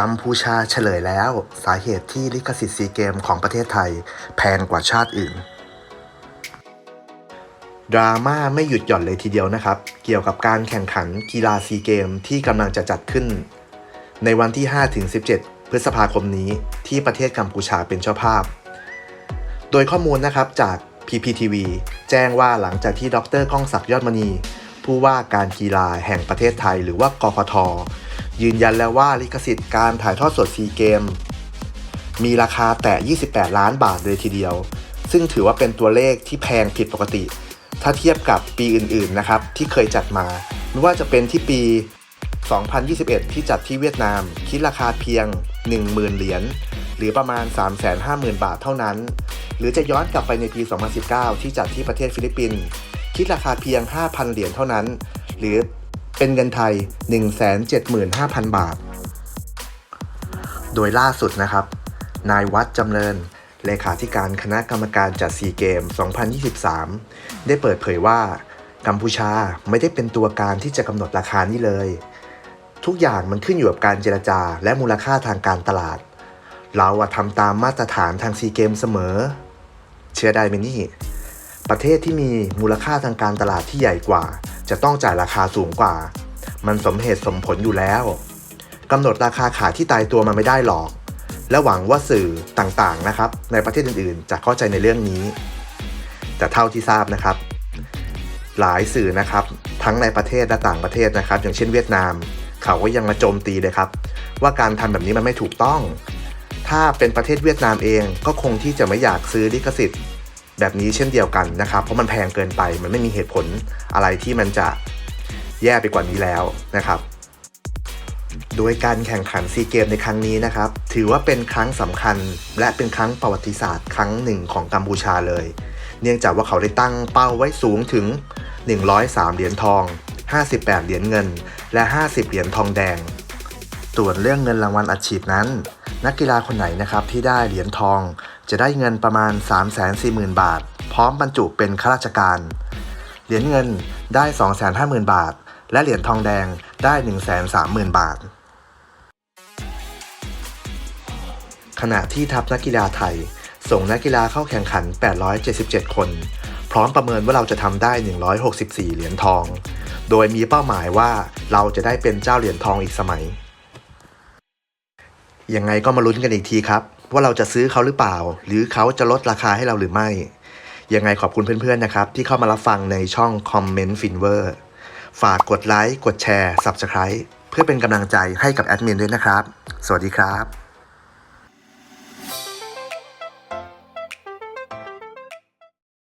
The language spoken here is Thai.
กัมพูชาเฉลยแล้ว สาเหตุที่ลิขสิทธิ์ซีเกมของประเทศไทย แพงกว่าชาติอื่น ดราม่าไม่หยุดหย่อนเลยทีเดียวนะครับ เกี่ยวกับการแข่งขันกีฬาซีเกมที่กำลังจะจัดขึ้น ในวันที่ 5-17 พฤษภาคมนี้ที่ประเทศกัมพูชาเป็นเจ้าภาพ โดยข้อมูลนะครับจาก PPTV แจ้งว่าหลังจากที่ดรก้องศักดิ์ยอดมณี ผู้ว่าการกีฬาแห่งประเทศไทย หรือว่ากกท ยืนยันแล้วว่าลิขสิทธิ์การถ่ายทอดสดซีเกม มีราคาแตะ28 ล้านบาทเลยทีเดียว ซึ่งถือว่าเป็นตัวเลขที่แพงผิดปกติ ถ้าเทียบกับปีอื่นๆนะครับที่เคยจัดมา ไม่ว่าจะเป็นที่ปี 2021 ที่จัดที่เวียดนาม คิดราคาเพียง 10,000 เหรียญหรือประมาณ 350,000 บาทเท่านั้น หรือจะย้อนกลับไปในปี 2019 ที่จัดที่ประเทศฟิลิปปินส์คิดราคาเพียง 5,000 เหรียญเท่านั้น หรือ เป็นเงินไทย 175,000 บาท โดยล่าสุดนะครับ นายวัดจำเริญ เลขาธิการคณะกรรมการจัดซีเกม 2023 ได้เปิดเผยว่า กัมพูชาไม่ได้เป็นตัวการที่จะกำหนดราคานี้เลย ทุกอย่างมันขึ้นอยู่กับการเจรจาและมูลค่าทางการตลาด เราอะทำตามมาตรฐานทางซีเกมเสมอ เชื่อได้ไหมนี่ ประเทศที่มีมูลค่าทางการตลาดที่ใหญ่กว่า จะต้องจ่ายราคาสูงกว่า มันสมเหตุสมผลอยู่แล้วกำหนดราคาขายที่ตายตัวมันไม่ได้หรอก และหวังว่าสื่อต่างๆนะครับ ในประเทศอื่นๆ จะเข้าใจในเรื่องนี้ แต่เท่าที่ทราบนะครับ หลายสื่อนะครับ ทั้งในประเทศและต่างประเทศนะครับ อย่างเช่นเวียดนาม เขาก็ยังมาโจมตีเลยครับ ว่าการทำแบบนี้มันไม่ถูกต้อง ถ้าเป็นประเทศเวียดนามเองก็คงที่จะไม่อยากซื้อลิขสิทธิ์ แบบนี้เช่นเดียวกันนะครับ เพราะมันแพงเกินไป มันไม่มีเหตุผลอะไรที่มันจะแย่ไปกว่านี้แล้วนะครับ โดยการแข่งขันซีเกมในครั้งนี้นะครับ ถือว่าเป็นครั้งสำคัญ และเป็นครั้งประวัติศาสตร์ครั้งหนึ่งของกัมพูชาเลย เนื่องจากว่าเขาได้ตั้งเป้าไว้สูงถึง 103 เหรียญทอง 58 เหรียญเงิน และ 50 เหรียญทองแดงส่วนเรื่องเงินรางวัลอัดฉีดนั้น นักกีฬาคนไหนนะครับที่ได้เหรียญทอง จะได้เงินประมาณ 340,000 บาท พร้อมบรรจุเป็นข้าราชการ เหรียญเงินได้ 250,000 บาท และเหรียญทองแดงได้ 130,000 บาท ขณะที่ทัพนักกีฬาไทย ส่งนักกีฬาเข้าแข่งขัน 877 คน พร้อมประเมินว่าเราจะทำได้ 164 เหรียญทอง โดยมีเป้าหมายว่าเราจะได้เป็นเจ้าเหรียญทองอีกสมัย ยังไงก็มาลุ้นกันอีกทีครับ ว่าเราจะซื้อเขาหรือเปล่า หรือเขาจะลดราคาให้เราหรือไม่ ยังไงขอบคุณเพื่อนๆนะครับ ที่เข้ามารับฟังในช่องคอมเมนต์ฟินเวอร์ฝากกดไลค์กดแชร์ Subscribe เพื่อเป็นกำลังใจให้กับแอดมินด้วยนะครับ สวัสดีครับ